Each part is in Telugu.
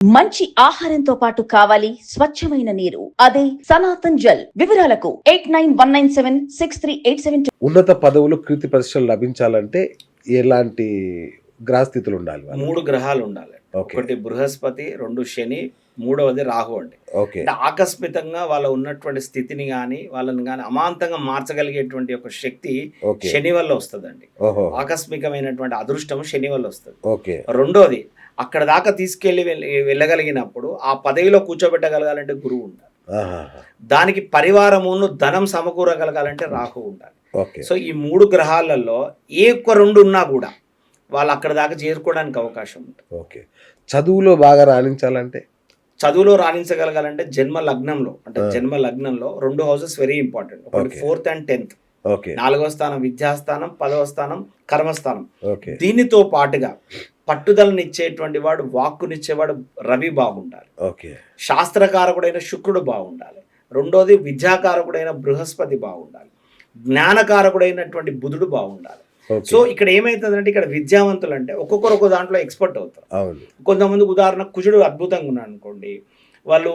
మంచి ఆహారంతో పాటు కావాలి స్వచ్ఛమైన నీరు. అదే సనాతన్ జల్. వివరాలకు eight nine one nine seven six three eight seven ఉన్నత పదవులు కీర్తి ప్రతిష్టలు లభించాలంటే ఎలాంటి గ్రహస్థితులు ఉండాలి వాళ్ళకి? మూడు గ్రహాలు ఉండాలి ఒకటి బృహస్పతి రెండు శని మూడవది రాహు అండి. అంటే ఆకస్మికంగా వాళ్ళ ఉన్నటువంటి స్థితిని కానీ వాళ్ళని కానీ అమాంతంగా మార్చగలిగేటువంటి ఒక శక్తి శని వల్ల వస్తుందండి. ఓహో. ఆకస్మికమైనటువంటి అదృష్టం శని వల్ల వస్తుంది. ఓకే. రెండోది అక్కడ దాకా తీసుకెళ్ళి వెళ్ళ- వెళ్ళగలిగినప్పుడు ఆ పదవిలో కూర్చోబెట్టగలగాలంటే గురువు ఉండాలి. దానికి పరివారమును ధనం సమకూరగలగాలంటే రాహు ఉండాలి. ఓకే. సో ఈ మూడు గ్రహాలలో ఏ ఒక్క రెండు ఉన్నా కూడా వాళ్ళు అక్కడ దాకా చేరుకోవడానికి అవకాశం ఉంటుంది. ఓకే. చదువులో బాగా రాణించాలంటే? చదువులో రాణించగలగాలంటే జన్మ లగ్నంలో అంటే. జన్మ లగ్నంలో రెండు హౌసెస్ వెరీ ఇంపార్టెంట్. ఒకటి. Fourth and tenth. ఓకే. నాలుగవ స్థానం విద్యాస్థానం పదవ స్థానం కర్మస్థానం. ఓకే. దీనితో పాటుగా పట్టుదలనిచ్చేటువంటి వాడు వాక్కునిచ్చేవాడు రవి బాగుండాలి. ఓకే. శాస్త్రకారకుడైన శుక్రుడు బాగుండాలి. రెండోది విద్యాకారకుడైన బృహస్పతి బాగుండాలి. జ్ఞానకారకుడైనటువంటి బుధుడు బాగుండాలి. సో ఇక్కడ ఏమైతుందంటే ఇక్కడ విద్యావంతులు అంటే ఒక్కొక్కరు ఒక దాంట్లో ఎక్స్పర్ట్ అవుతారు. కొంతమంది ఉదాహరణ కుజుడు అద్భుతంగా ఉన్నాడు అనుకోండి వాళ్ళు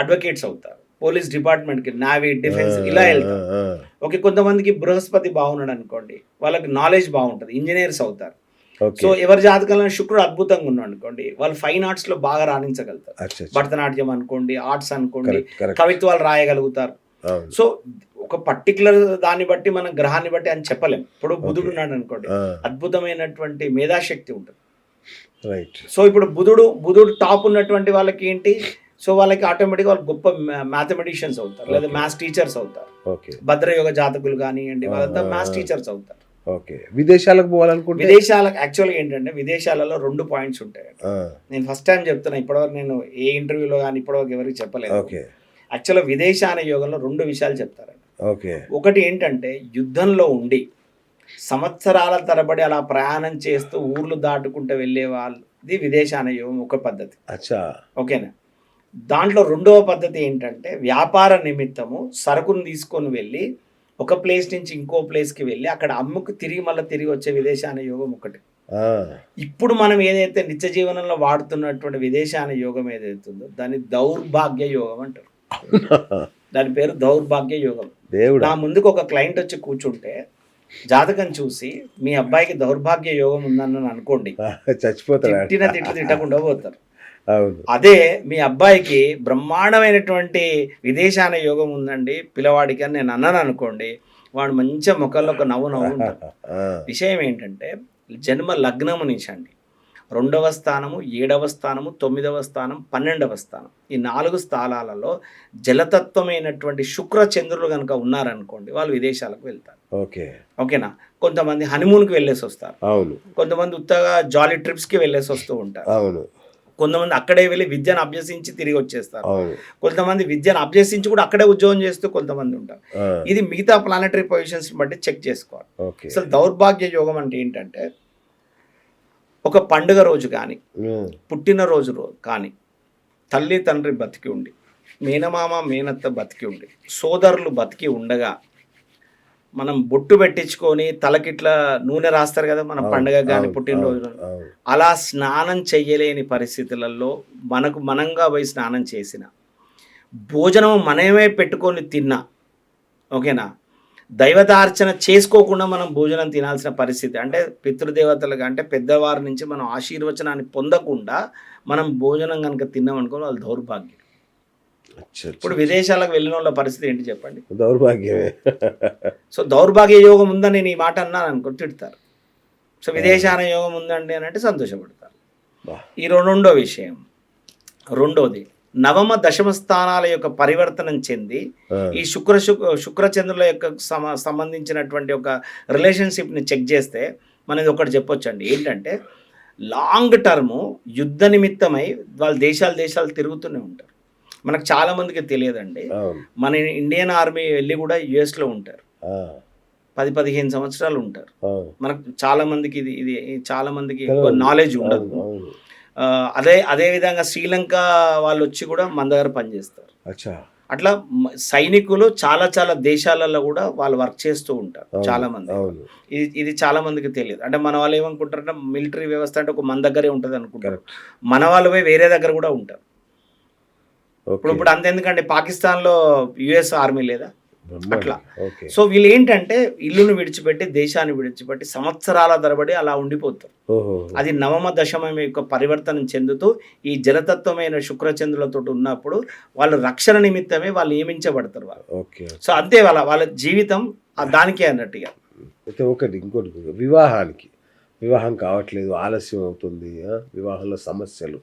అడ్వకేట్స్ అవుతారు. పోలీస్ డిపార్ట్మెంట్కి నావీ డిఫెన్స్ ఇలా వెళ్తారు. ఓకే కొంతమందికి బృహస్పతి బాగున్నాడు అనుకోండి వాళ్ళకి నాలెడ్జ్ బాగుంటుంది ఇంజనీర్స్ అవుతారు. సో ఎవరి జాతకంలో శుక్రుడు అద్భుతంగా ఉన్నాడు అనుకోండి వాళ్ళు ఫైన్ ఆర్ట్స్లో బాగా రాణించగలుగుతారు. భరతనాట్యం అనుకోండి ఆర్ట్స్ అనుకోండి కవిత్వాలు రాయగలుగుతారు. సో ఒక పర్టికులర్ దాన్ని బట్టి మనం గ్రహాన్ని బట్టి అని చెప్పలేం. ఇప్పుడు బుధుడు. ఉన్నాడు అనుకోండి అద్భుతమైనటువంటి మేధాశక్తి ఉంటుంది. రైట్ సో ఇప్పుడు బుధుడు బుధుడు టాప్ ఉన్నటువంటి వాళ్ళకి ఏంటి? సో వాళ్ళకి ఆటోమేటిక్గా వాళ్ళు గొప్ప మ్యాథమెటిషియన్స్ అవుతారు. లేదా. మ్యాథ్స్ టీచర్స్ అవుతారు. భద్రయోగ జాతకులు కానివ్వండి వాళ్ళంతా మ్యాథ్స్. టీచర్స్ అవుతారు. ఓకే. విదేశాలకు పోవాలనుకుంటే? విదేశాలకు యాక్చువల్గా ఏంటంటే విదేశాలలో రెండు పాయింట్స్ ఉంటాయి నేను ఫస్ట్ టైం చెప్తున్నా ఇప్పటివరకు నేను ఏ ఇంటర్వ్యూలో కానీ ఇప్పటివరకు ఎవరికి చెప్పలేదు. ఓకే. యాక్చువల్గా విదేశాన యోగంలో రెండు విషయాలు చెప్తారండి ఓకే. ఒకటి ఏంటంటే యుద్ధంలో ఉండి సంవత్సరాల తరబడి అలా ప్రయాణం చేస్తూ ఊర్లు దాటుకుంటూ వెళ్ళే వాళ్ళది విదేశాన యోగం ఒక పద్ధతి. అచ్చా. ఓకేనా? దాంట్లో రెండవ పద్ధతి ఏంటంటే వ్యాపార నిమిత్తము సరుకును తీసుకొని వెళ్ళి ఒక ప్లేస్ నుంచి ఇంకో ప్లేస్కి వెళ్ళి అక్కడ అమ్ముకు తిరిగి మళ్ళీ తిరిగి వచ్చే విదేశాన యోగం ఒకటి. ఇప్పుడు మనం ఏదైతే నిత్య జీవనంలో వాడుతున్నటువంటి విదేశాన యోగం ఏదైతుందో దాన్ని దౌర్భాగ్య యోగం అంటారు. దాని పేరు దౌర్భాగ్య యోగం. దేవుడా? నా ముందుకు ఒక క్లయింట్ వచ్చి కూర్చుంటే జాతకం చూసి మీ అబ్బాయికి దౌర్భాగ్య యోగం ఉందని అనుకోండి. ఆ, చచ్చిపోతాడు? తిట్టిన తిట్టు తిట్టకుండా పోతారు. అదే మీ అబ్బాయికి బ్రహ్మాండమైనటువంటి విదేశాన యోగం ఉందండి. పిల్లవాడికి అని నేను అన్నాను అనుకోండి వాడు మంచిగా ముఖంలో ఒక నవ్వు నవ్వు విషయం ఏంటంటే జన్మ లగ్నము నుంచి అండి రెండవ స్థానము ఏడవ స్థానము తొమ్మిదవ స్థానం పన్నెండవ స్థానం. ఈ నాలుగు స్థానాలలో జలతత్వమైనటువంటి శుక్ర చంద్రులు కనుక ఉన్నారనుకోండి వాళ్ళు విదేశాలకు వెళ్తారు. ఓకే. ఓకేనా? కొంతమంది హనీమూన్కి వెళ్ళేసి వస్తారు. అవును. కొంతమంది ఉత్తగా జాలీ ట్రిప్స్కి వెళ్ళేసి వస్తూ ఉంటారు. అవును. కొంతమంది అక్కడే వెళ్ళి విద్యను అభ్యసించి తిరిగి వచ్చేస్తారు. కొంతమంది విద్యను అభ్యసించి కూడా అక్కడే ఉద్యోగం చేస్తూ కొంతమంది ఉంటారు. ఇది మిగతా ప్లానటరీ పొజిషన్స్ బట్టి చెక్ చేసుకోవాలి. అసలు దౌర్భాగ్య యోగం అంటే ఏంటంటే ఒక పండుగ రోజు కానీ పుట్టినరోజు రోజు కానీ తల్లి తండ్రి బతికి ఉండి మేనమామ మేనత్త బతికి ఉండి సోదరులు బతికి ఉండగా మనం బొట్టు పెట్టించుకొని తలకిట్లా నూనె రాస్తారు కదా మన పండుగ కానీ పుట్టినరోజు. అలా స్నానం చెయ్యలేని పరిస్థితులలో మనకు మనంగా పోయి స్నానం చేసిన భోజనం మనమే పెట్టుకొని తిన్నా ఓకేనా? దైవతార్చన చేసుకోకుండా మనం భోజనం తినాల్సిన పరిస్థితి. అంటే పితృదేవతలుగా అంటే పెద్దవారి నుంచి మనం ఆశీర్వచనాన్ని పొందకుండా మనం భోజనం కనుక తిన్నాం అనుకో వాళ్ళు దౌర్భాగ్యం. ఇప్పుడు. విదేశాలకు వెళ్ళిన వాళ్ళ పరిస్థితి ఏంటి చెప్పండి? దౌర్భాగ్యమే. సో దౌర్భాగ్య యోగం ఉందని నేను ఈ మాట అన్నాను అనుకో తిడతారు. సో విదేశాన యోగం ఉందండి అని అంటే సంతోషపడతారు. ఈ రెండో విషయం. రెండోది నవమ దశమ స్థానాల యొక్క పరివర్తనం చెంది ఈ శుక్ర శుక్- శుక్రచంద్రుల యొక్క సమ సంబంధించినటువంటి ఒక రిలేషన్షిప్ని చెక్ చేస్తే మనది ఒకటి చెప్పొచ్చు అండి ఏంటంటే లాంగ్ టర్మ్ యుద్ధ నిమిత్తమై వాళ్ళ దేశాలు దేశాలు తిరుగుతూనే ఉంటారు. మనకు చాలా మందికి తెలియదండి. మన ఇండియన్ ఆర్మీ వెళ్ళి కూడా యుఎస్లో ఉంటారు. పది పదిహేను సంవత్సరాలు ఉంటారు. మనకు చాలా మందికి ఇది ఇది చాలా మందికి ఎక్కువ. నాలెడ్జ్ ఉండదు. అదే అదే విధంగా శ్రీలంక వాళ్ళు వచ్చి కూడా మన దగ్గర పనిచేస్తారు. అట్లా సైనికులు చాలా చాలా దేశాలలో కూడా వాళ్ళు వర్క్ చేస్తూ ఉంటారు చాలా మంది. ఇది ఇది చాలా మందికి తెలియదు. అంటే మన వాళ్ళు ఏమనుకుంటారంటే మిలిటరీ వ్యవస్థ అంటే ఒక మన దగ్గరే ఉంటుంది అనుకుంటారు. మన వాళ్ళు పోయి వేరే దగ్గర కూడా ఉంటారు. ఇప్పుడు ఇప్పుడు అంత ఎందుకంటే పాకిస్తాన్లో యుఎస్ ఆర్మీ లేదా. అట్లా. సో వీళ్ళు ఏంటంటే ఇల్లును విడిచిపెట్టి దేశాన్ని విడిచిపెట్టి సంవత్సరాల తరబడి అలా ఉండిపోతారు. ఓహో. అది నవమ దశమం యొక్క పరివర్తనం చెందుతూ ఈ జలతత్వమైన శుక్రచంద్రులతో ఉన్నప్పుడు వాళ్ళు రక్షణ నిమిత్తమే వాళ్ళు నియమించబడతారు వాళ్ళు. ఓకే సో అంతే వాళ్ళ వాళ్ళ జీవితం దానికే అన్నట్టుగా. అయితే ఒకటి ఇంకోటి వివాహానికి. వివాహం కావట్లేదు ఆలస్యం అవుతుంది వివాహంలో సమస్యలు.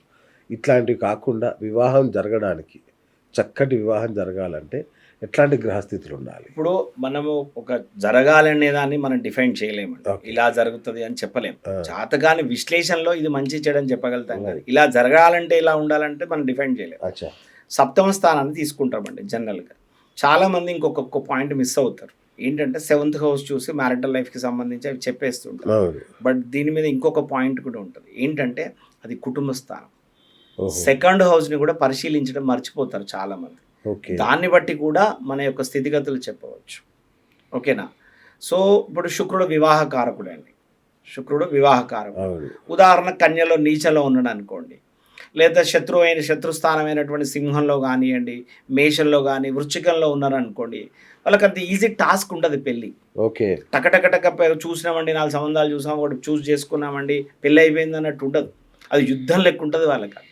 ఇట్లాంటివి కాకుండా వివాహం జరగడానికి చక్కటి వివాహం జరగాలంటే ఎట్లాంటి గ్రహస్థితులు ఉండాలి? ఇప్పుడు మనము ఒక జరగాలనే దాన్ని మనం డిఫైన్ Okay. ఇలా జరుగుతుంది అని చెప్పలేము. జాతకాన్ని విశ్లేషణలో ఇది మంచి చెడని చెప్పగలుగుతాం కానీ ఇలా జరగాలంటే ఇలా ఉండాలంటే మనం డిఫైన్ చేయలేము. సప్తమ స్థానాన్ని తీసుకుంటామండి జనరల్గా. చాలా మంది ఇంకొక పాయింట్ మిస్ అవుతారు. ఏంటంటే సెవెంత్ హౌస్ చూసి మ్యారిటల్ లైఫ్కి సంబంధించి అవి చెప్పేస్తుంటారు. బట్ దీని మీద ఇంకొక పాయింట్ కూడా ఉంటుంది. ఏంటంటే అది కుటుంబ స్థానం. సెకండ్ హౌస్ని కూడా పరిశీలించడం మర్చిపోతారు చాలా మంది దాన్ని బట్టి కూడా మన యొక్క స్థితిగతులు చెప్పవచ్చు. ఓకేనా? సో ఇప్పుడు శుక్రుడు వివాహకారకుడు అండి శుక్రుడు వివాహకారకుడు. ఉదాహరణ కన్యలో నీచలో ఉన్నాడు అనుకోండి లేదా శత్రువు అయిన శత్రుస్థానమైనటువంటి సింహంలో కానివ్వండి మేషంలో కానీ వృచ్చికంలో ఉన్నారు అనుకోండి వాళ్ళకి అంత ఈజీ టాస్క్ ఉండదు పెళ్ళి. ఓకే. టకటకటక చూసినామండి నాలుగు సంబంధాలు చూసాం ఒకటి చూస్ చేసుకున్నామండి పెళ్ళి అయిపోయింది అన్నట్టు ఉండదు. అది యుద్ధం లెక్క ఉంటుంది వాళ్ళకి.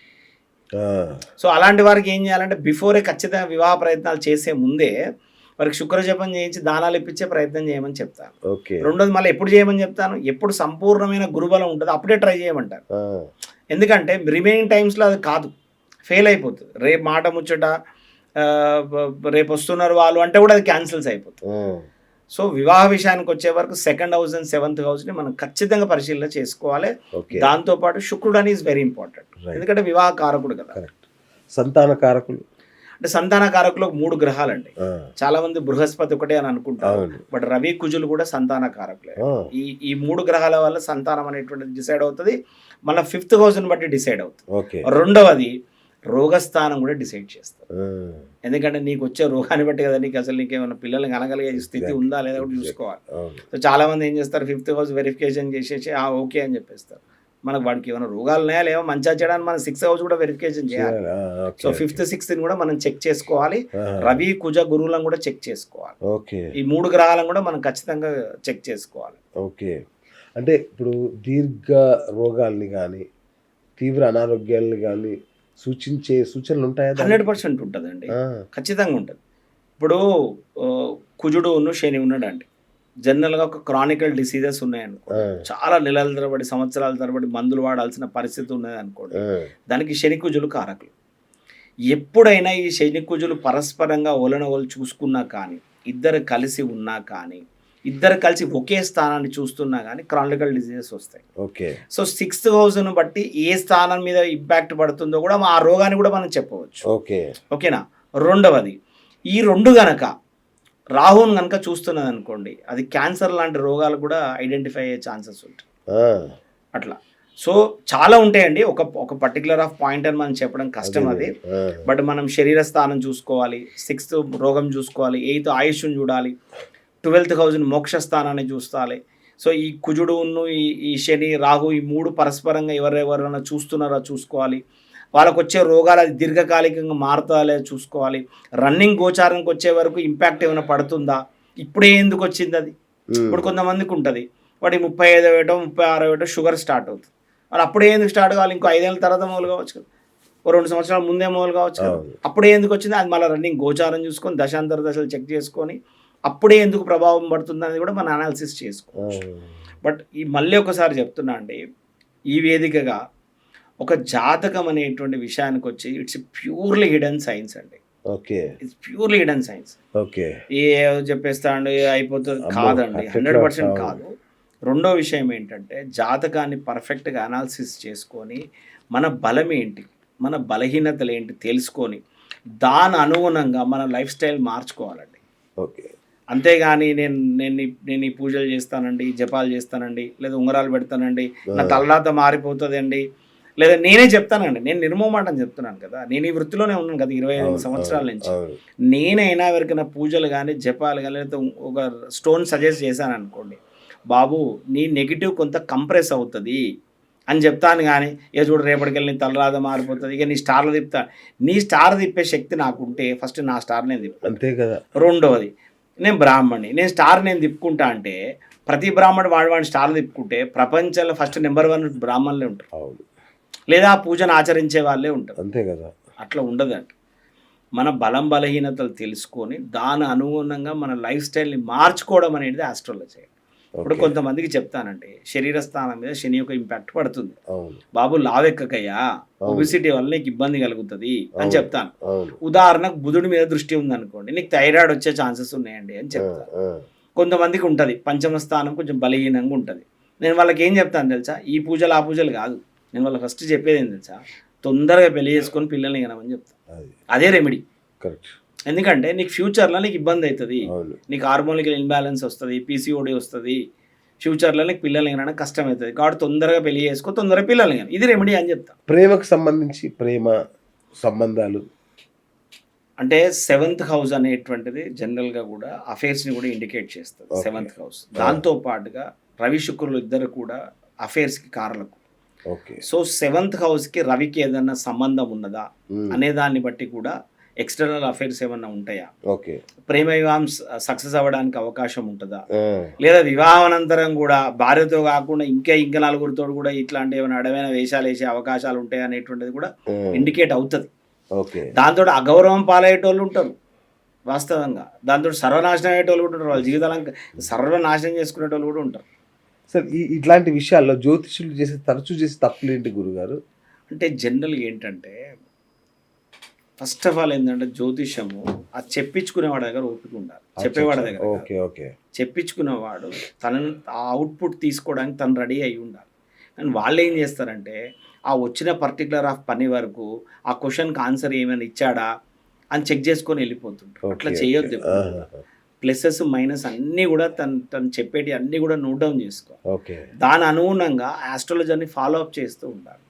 సో అలాంటి వారికి ఏం చేయాలంటే బిఫోరే ఖచ్చితంగా వివాహ ప్రయత్నాలు చేసే ముందే వారికి శుక్రజపం చేయించి దానాలు ఇప్పించే ప్రయత్నం చేయమని చెప్తాను. ఓకే. రెండోది మళ్ళీ ఎప్పుడు చేయమని చెప్తాను? ఎప్పుడు సంపూర్ణమైన గురుబలం ఉంటుందో అప్పుడే ట్రై చేయమంటారు. ఎందుకంటే రిమైనింగ్ టైమ్స్లో అది కాదు. ఫెయిల్ అయిపోతుంది. రేపు మాట ముచ్చట రేపు వస్తున్నారు వాళ్ళు అంటే కూడా అది క్యాన్సిల్స్ అయిపోతుంది. సో వివాహ విషయానికి వచ్చే వరకు సెకండ్ హౌస్ అండ్ సెవెంత్ హౌస్ని మనం ఖచ్చితంగా పరిశీలన చేసుకోవాలి. దాంతోపాటు శుక్రుడు అని ఈజ్ వెరీ ఇంపార్టెంట్. ఎందుకంటే వివాహ కారకుడు కదా. సంతాన కారకులు? అంటే సంతాన కారకులు మూడు గ్రహాలండి. ఆ, చాలా మంది బృహస్పతి ఒకటే అని అనుకుంటారు. బట్ రవి కుజులు కూడా సంతాన కారకులే. ఈ ఈ మూడు గ్రహాల వల్ల సంతానం అనేటువంటిది డిసైడ్ అవుతుంది. మళ్ళీ ఫిఫ్త్ హౌస్ని బట్టి డిసైడ్ అవుతుంది. ఓకే. రెండవది రోగస్థానం కూడా డిసైడ్ చేస్తారు. ఎందుకంటే నీకు వచ్చే రోగాన్ని బట్టి కదా నీకు అసలు నీకు ఏమైనా పిల్లల్ని కనగలిగే స్థితి ఉందా లేదా కూడా చూసుకోవాలి. సో చాలా మంది ఏం చేస్తారు ఫిఫ్త్ హౌస్ వెరిఫికేషన్ చేసేసి ఆ ఓకే అని చెప్పేస్తారు. మనకు వాడికి ఏమైనా రోగాలు ఉన్నాయా లేవో? మంచిగా చేయడానికి మనం సిక్స్త్ హౌస్ కూడా వెరిఫికేషన్ చేయాలి. సో ఫిఫ్త్ సిక్స్త్ కూడా మనం చెక్ చేసుకోవాలి. రవి కుజ గురువులను కూడా చెక్ చేసుకోవాలి. ఓకే. ఈ మూడు గ్రహాలను కూడా మనం ఖచ్చితంగా చెక్ చేసుకోవాలి. ఓకే. అంటే ఇప్పుడు దీర్ఘ రోగాల్ని కానీ తీవ్ర అనారోగ్యాలని కానీ సూచించే సూచనలు ఉంటాయా? హండ్రెడ్ పర్సెంట్ ఉంటుందండి. ఖచ్చితంగా ఉంటుంది. ఇప్పుడు కుజుడు ఉన్న శని ఉన్నాడండి. జనరల్గా ఒక క్రానికల్ డిసీజెస్ ఉన్నాయనుకో చాలా నెలల తరబడి సంవత్సరాల తరబడి మందులు వాడాల్సిన పరిస్థితి ఉన్నది అనుకోండి దానికి శని కుజులు కారకులు. ఎప్పుడైనా ఈ శని కుజులు పరస్పరంగా ఒలనొలు చూసుకున్నా కానీ ఇద్దరు కలిసి ఉన్నా కానీ ఇద్దరు కలిసి ఒకే స్థానాన్ని చూస్తున్నా కానీ క్రానికల్ డిసీజెస్ వస్తాయి. ఓకే. సో సిక్స్త్ హౌస్ను బట్టి ఏ స్థానం మీద ఇంపాక్ట్ పడుతుందో కూడా ఆ రోగాన్ని కూడా మనం చెప్పవచ్చు. ఓకే. ఓకేనా? రెండవది ఈ రెండు గనక రాహుని గనక చూస్తున్నది అనుకోండి అది క్యాన్సర్ లాంటి రోగాలు కూడా ఐడెంటిఫై అయ్యే ఛాన్సెస్ ఉంటాయి. అట్లా. సో చాలా ఉంటాయండి. ఒక ఒక పర్టికులర్ ఆఫ్ పాయింట్ అని మనం చెప్పడం కష్టం అది. బట్ మనం శరీర స్థానం చూసుకోవాలి సిక్స్త్ రోగం చూసుకోవాలి ఎయిత్ ఆయుష్ను చూడాలి ట్వెల్త్ హౌస్ని మోక్ష స్థానాన్ని చూడాలి సో ఈ కుజుడు ఈ ఈ శని రాహు ఈ మూడు పరస్పరంగా ఎవరెవరైనా చూస్తున్నారో చూసుకోవాలి. వాళ్ళకు వచ్చే రోగాలు అది దీర్ఘకాలికంగా మారుతుందా లేదా చూసుకోవాలి. రన్నింగ్ గోచారానికి వచ్చే వరకు ఇంపాక్ట్ ఏమైనా పడుతుందా? ఇప్పుడే ఎందుకు వచ్చింది అది? ఇప్పుడు కొంతమందికి ఉంటుంది. వాడి ముప్పై ఐదో ఏటో ముప్పై ఆరో ఏటో షుగర్ స్టార్ట్ అవుతుంది. వాళ్ళు అప్పుడే ఎందుకు స్టార్ట్ కావాలి? ఇంకో ఐదేళ్ళ తర్వాత మొదలు కావచ్చు కదా. ఓ రెండు సంవత్సరాల ముందే మొదలు కావచ్చు కదా. అప్పుడే ఎందుకు వచ్చింది? అది మళ్ళీ రన్నింగ్ గోచారం చూసుకొని దశాంతర దశలు చెక్ చేసుకొని అప్పుడే ఎందుకు ప్రభావం పడుతుంది అనేది కూడా మనం అనాలిసిస్ చేసుకోవచ్చు. బట్ ఈ మళ్ళీ ఒకసారి చెప్తున్నా అండి ఈ వేదికగా ఒక జాతకం అనేటువంటి విషయానికి వచ్చి ఇట్స్ ప్యూర్లీ హిడెన్ సైన్స్ అండి. Okay. It's purely hidden science okay. ఏ చెప్పేస్తా అండి అయిపోతుంది కాదండి హండ్రెడ్ పర్సెంట్ కాదు. కాదు. రెండో విషయం ఏంటంటే జాతకాన్ని పర్ఫెక్ట్గా అనాలిసిస్ చేసుకొని మన బలం ఏంటి మన బలహీనతలు ఏంటి తెలుసుకొని దాని అనుగుణంగా మన లైఫ్ స్టైల్ మార్చుకోవాలండి. ఓకే. అంతేగాని నేను నేను నేను ఈ పూజలు చేస్తానండి జపాలు చేస్తానండి లేదా ఉంగరాలు పెడతానండి నా తలరాత మారిపోతుందండి లేదా నేనే చెప్తానండి నేను నిర్మోమాట అని చెప్తున్నాను కదా నేను ఈ వృత్తిలోనే ఉన్నాను కదా ఇరవై ఐదు సంవత్సరాల నుంచి. నేనైనా ఎవరికైనా పూజలు కానీ జపాలు కానీ లేకపోతే ఒక స్టోన్ సజెస్ట్ చేశాను అనుకోండి బాబు నీ నెగిటివ్ కొంత కంప్రెస్ అవుతుంది అని చెప్తాను కానీ ఇక చూడు రేపటికెళ్ళి నీ తలరాత మారిపోతుంది ఇక నీ స్టార్లు తిప్పుతా నీ స్టార్ తిప్పే శక్తి నాకుంటే ఫస్ట్ నా స్టార్ నేను తిప్పు అంతే కదా. రెండవది నేను బ్రాహ్మణి నేను స్టార్ నేను తిప్పుకుంటా అంటే ప్రతి బ్రాహ్మణుడు వాడి వాడి స్టార్ తిప్పుకుంటే ప్రపంచంలో ఫస్ట్ నెంబర్ వన్ బ్రాహ్మణులే ఉంటారు. అవును. లేదా ఆ పూజను ఆచరించే వాళ్ళే ఉంటారు. అంతే కదా. అట్లా ఉండదంట మన బలం బలహీనతలు తెలుసుకొని దాని అనుగుణంగా మన లైఫ్ స్టైల్ని మార్చుకోవడం అనేది ఆస్ట్రాలజీ ఇప్పుడు. కొంతమందికి చెప్తానంటే శరీర స్థానం మీద శని యొక్క ఇంపాక్ట్ పడుతుంది. బాబు లావెక్కకయ్యా. ఒబిసిటీ వల్ల నీకు ఇబ్బంది కలుగుతుంది అని. చెప్తాను. ఉదాహరణకు బుధుడి మీద దృష్టి ఉందనుకోండి నీకు థైరాయిడ్ వచ్చే ఛాన్సెస్ ఉన్నాయండి అని చెప్తాను. కొంతమందికి ఉంటుంది పంచమ స్థానం కొంచెం బలహీనంగా ఉంటుంది. నేను వాళ్ళకి ఏం చెప్తాను తెలుసా? ఈ పూజలు ఆ పూజలు కాదు. నేను వాళ్ళకి ఫస్ట్ చెప్పేది ఏం తెలుసా? తొందరగా పెళ్ళి చేసుకొని పిల్లల్ని కనమని చెప్తాను. అది. అదే రెమెడీ కరెక్ట్ ఎందుకంటే నీకు ఫ్యూచర్లో నీకు ఇబ్బంది అవుతుంది. నీకు హార్మోనికల్ ఇన్బ్యాలెన్స్ వస్తుంది పీసీఓడి వస్తుంది. ఫ్యూచర్లో నీకు పిల్లల్ని కనడం కష్టం అవుతుంది. కాబట్టి తొందరగా పెళ్ళి చేసుకో తొందరగా పిల్లల్ని కన ఇది రెమెడీ అని చెప్తా. ప్రేమకు సంబంధించి ప్రేమ సంబంధాలు. అంటే సెవెంత్ హౌస్ అనేటువంటిది జనరల్గా కూడా అఫైర్స్ని కూడా ఇండికేట్ చేస్తుంది. సెవెంత్ హౌస్ దాంతో పాటుగా రవి శుక్రులు ఇద్దరు కూడా అఫైర్స్కి కారలకు. ఓకే. సో సెవెంత్ హౌస్కి రవికి ఏదైనా సంబంధం ఉన్నదా అనే దాన్ని బట్టి కూడా ఎక్స్టర్నల్ అఫైర్స్ ఏమన్నా ఉంటాయా? ఓకే. ప్రేమ వివాహం సక్సెస్ అవ్వడానికి అవకాశం ఉంటుందా? లేదా వివాహం అనంతరం కూడా భార్యతో కాకుండా ఇంకా ఇంకా నలుగురితో కూడా ఇట్లాంటి ఏమైనా అడవైన వేషాలు వేసే అవకాశాలు ఉంటాయి అనేటువంటిది కూడా ఇండికేట్ అవుతుంది. ఓకే. దాంతో అగౌరవం పాలయ్యేటోళ్ళు ఉంటారు వాస్తవంగా. దాంతో సర్వనాశనం అయ్యేటోళ్ళు కూడా ఉంటారు వాళ్ళ జీవితాలను సర్వనాశనం చేసుకునేటోళ్ళు కూడా ఉంటారు. సార్ ఈ ఇట్లాంటి విషయాల్లో జ్యోతిషులు చేసే తరచూ చేసే తప్పులు ఏంటి గురుగారు? అంటే జనరల్గా ఏంటంటే ఫస్ట్ ఆఫ్ ఆల్ ఏంటంటే జ్యోతిషము ఆ చెప్పించుకునేవాడి దగ్గర ఓపిక ఉండాలి. చెప్పేవాడి దగ్గర. Okay okay. చెప్పించుకున్నవాడు తనను ఆ అవుట్పుట్ తీసుకోవడానికి తను రెడీ అయి ఉండాలి. కానీ వాళ్ళు ఏం చేస్తారంటే ఆ వచ్చిన పర్టికులర్ ఆఫ్ పని వరకు ఆ క్వశ్చన్కి ఆన్సర్ ఏమైనా ఇచ్చాడా? అని చెక్ చేసుకొని వెళ్ళిపోతుంటారు అట్లా చేయొద్దు ప్లసెస్ మైనస్ అన్నీ కూడా తను తను చెప్పేటి అన్నీ కూడా నోట్ డౌన్ చేసుకో దాని అనుగుణంగా ఆస్ట్రాలజర్ని ఫాలో అప్ చేస్తూ ఉండాలి.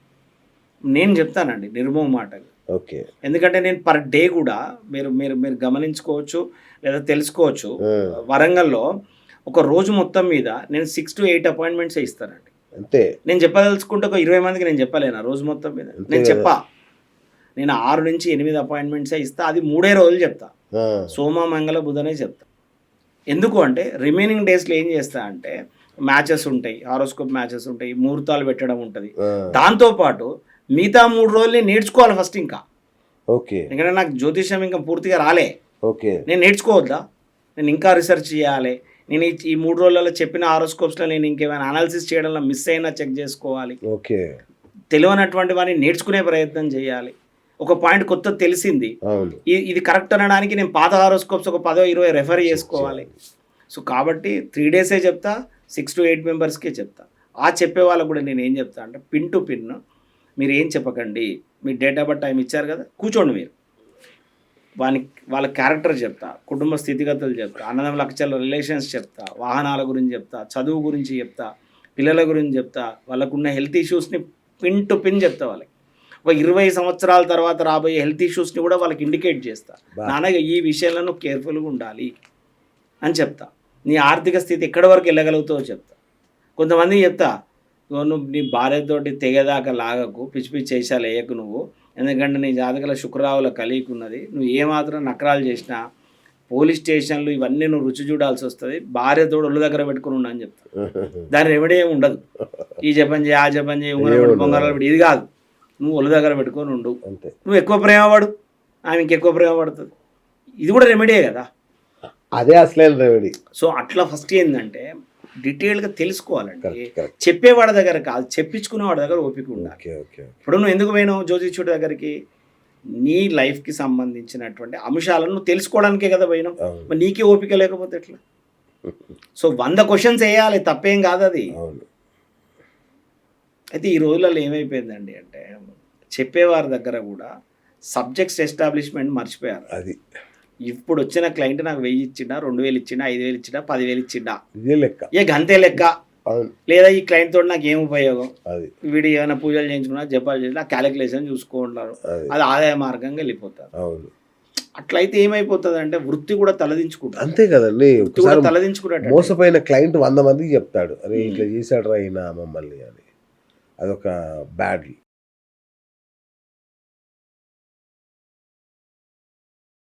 నేను చెప్తానండి నిర్మో మాటలు. ఓకే. ఎందుకంటే నేను పర్ డే కూడా మీరు మీరు మీరు గమనించుకోవచ్చు లేదా తెలుసుకోవచ్చు. వరంగల్లో ఒక రోజు మొత్తం మీద నేను సిక్స్ టు ఎయిట్ అపాయింట్మెంట్స్ ఇస్తానండి. అంతే. నేను చెప్పదలుచుకుంటే ఒక ఇరవై మందికి నేను చెప్పలేను రోజు మొత్తం మీద. నేను. చెప్పా. నేను ఆరు నుంచి ఎనిమిది అపాయింట్మెంట్సే ఇస్తా. అది మూడే రోజులు చెప్తా. సోమ మంగళ బుధనే చెప్తా. ఎందుకు అంటే రిమైనింగ్ డేస్లో ఏం చేస్తా అంటే మ్యాచెస్ ఉంటాయి. హారోస్కోప్ మ్యాచెస్ ఉంటాయి. ముహూర్తాలు పెట్టడం ఉంటుంది. దాంతోపాటు మిగతా మూడు రోజులు నేర్చుకోవాలి ఫస్ట్ ఇంకా. ఓకే. ఎందుకంటే నాకు జ్యోతిషం ఇంకా పూర్తిగా రాలే. ఓకే. నేను నేర్చుకోవద్దా? నేను ఇంకా రీసెర్చ్ చేయాలి. నేను ఈ- మూడు రోజులలో చెప్పిన హారోస్కోప్స్లో నేను ఇంకేమైనా అనాలిసిస్ చేయడంలో మిస్ అయినా చెక్ చేసుకోవాలి. ఓకే. తెలియనటువంటి వాడిని నేర్చుకునే ప్రయత్నం చేయాలి. ఒక పాయింట్ కొత్త తెలిసింది. ఇది కరెక్ట్ అనడానికి నేను పాత హారోస్కోప్స్ ఒక పదో ఇరవై రెఫర్ చేసుకోవాలి. సో కాబట్టి త్రీ డేసే చెప్తా సిక్స్ టు ఎయిట్ మెంబర్స్కే చెప్తా. ఆ చెప్పే వాళ్ళకు కూడా నేను ఏం చెప్తా అంటే పిన్ టు పిన్ మీరు ఏం చెప్పకండి మీ డేట్ ఆఫ్ బర్త్ టైం ఇచ్చారు కదా కూర్చోండి మీరు. వానికి వాళ్ళ క్యారెక్టర్ చెప్తా కుటుంబ స్థితిగతులు చెప్తా అన్నదమ్ముల అక్షరాల రిలేషన్స్ చెప్తా వాహనాల గురించి చెప్తా చదువు గురించి చెప్తా పిల్లల గురించి చెప్తా వాళ్ళకున్న హెల్త్ ఇష్యూస్ని పిన్ టు పిన్ చెప్తా వాళ్ళకి. ఒక ఇరవై సంవత్సరాల తర్వాత రాబోయే హెల్త్ ఇష్యూస్ని కూడా వాళ్ళకి ఇండికేట్ చేస్తా. బా. నాన్న ఈ విషయంలో నువ్వు కేర్ఫుల్గా ఉండాలి అని చెప్తా. నీ ఆర్థిక స్థితి ఎక్కడి వరకు వెళ్ళగలుగుతావో చెప్తా. కొంతమంది చెప్తా "ఇగో నువ్వు నీ భార్యతోటి తెగదాకా లాగకు పిచ్చి పిచ్చి చేసాలు వేయకు నువ్వు. ఎందుకంటే నీ జాతకల శుక్రరావుల కలిగి ఉన్నది. నువ్వు ఏమాత్రం నకరాలు చేసినా పోలీస్ స్టేషన్లు ఇవన్నీ నువ్వు రుచి చూడాల్సి వస్తుంది. భార్యతోడు ఒళ్ళు దగ్గర పెట్టుకుని ఉన్నా అని చెప్తా దాని రెమెడీ ఏమి ఉండదు. ఈ జపం చేయి ఆ జపం చేయి ఉంగరం ఏమి పెట్టు, ఉండదు. బొంగరాలు పెట్టి ఇది కాదు. నువ్వు ఒళ్ళు దగ్గర పెట్టుకొని ఉండు. నువ్వు ఎక్కువ ప్రేమ పడు. ఆమెకి ఎక్కువ ప్రేమ పడుతుంది. ఇది కూడా రెమెడీయే కదా. అదే అసలైన రెమెడీ సో అట్లా ఫస్ట్ ఏంటంటే డీటెయిల్గా తెలుసుకోవాలండి. చెప్పేవాడి దగ్గర కాదు చెప్పించుకునే వాడి దగ్గర ఓపిక ఉండాలి. ఇప్పుడు నువ్వు ఎందుకు పోయినావు జ్యోతిష్యుడి దగ్గరికి? నీ లైఫ్కి సంబంధించినటువంటి అంశాలను నువ్వు తెలుసుకోవడానికే కదా పోయినావు. మరి నీకే ఓపిక లేకపోతే ఎట్లా? సో వంద క్వశ్చన్స్ వేయాలి తప్పేం కాదు అది. అయితే ఈ రోజులలో ఏమైపోయిందండి అంటే చెప్పేవారి దగ్గర కూడా సబ్జెక్ట్స్ ఎస్టాబ్లిష్మెంట్ మర్చిపోయారు. అది. ఇప్పుడు వచ్చిన క్లయింట్ నాకు వెయ్యి ఇచ్చిండా రెండు వేలు ఇచ్చిండా ఐదు వేలు ఇచ్చిండా పదివేలు ఇచ్చిండా? ఇదే లెక్క. ఏ గంతే లెక్క? లేదా ఈ క్లయింట్ తోటి నాకు ఏం ఉపయోగం? అది. వీడు ఏమైనా పూజలు చేయించుకున్నా జపాలు చేసినా క్యాలిక్యులేషన్ చూసుకుంటారు. అది. అది ఆదాయ మార్గంగా వెళ్ళిపోతారు. అవును. అట్లయితే ఏమైపోతుంది అంటే వృత్తి కూడా తలదించుకుంటారు. అంతే కదండి తలదించుకున్నట్టు మోసపోయిన క్లయింట్ వంద మందికి చెప్తాడు. అరే ఇట్లా చేశాడు రా మమ్మల్ని అని. అదొక బ్యాడ్